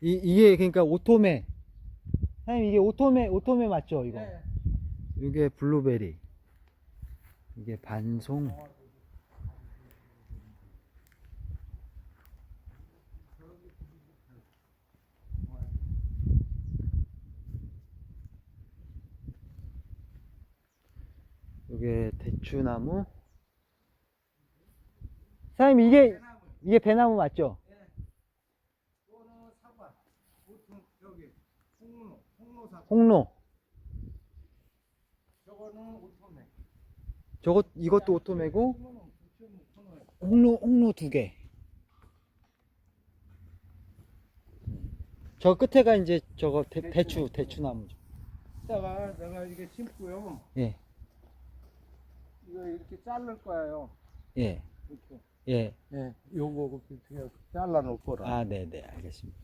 이, 이게 그러니까 오토메. 사장님 이게 오토메 오토메 맞죠 이거? 네. 이게 블루베리. 이게 반송. 이게 대추나무. 사장님 이게 이게 배나무 맞죠? 사과. 보통 여기 홍로, 홍로 사과. 홍로. 저거는 오토메. 저것 이것도 오토메고 홍로는 9,500원에. 홍로 홍로 두 개. 저 끝에가 이제 저거 대, 대추 대추나무죠. 이따가 내가 이게 심고요. 예, 이거 이렇게 자를 거예요. 예, 이렇게. 예. 네. 요거 그냥 잘라 놓을 거라. 아, 네, 네, 알겠습니다.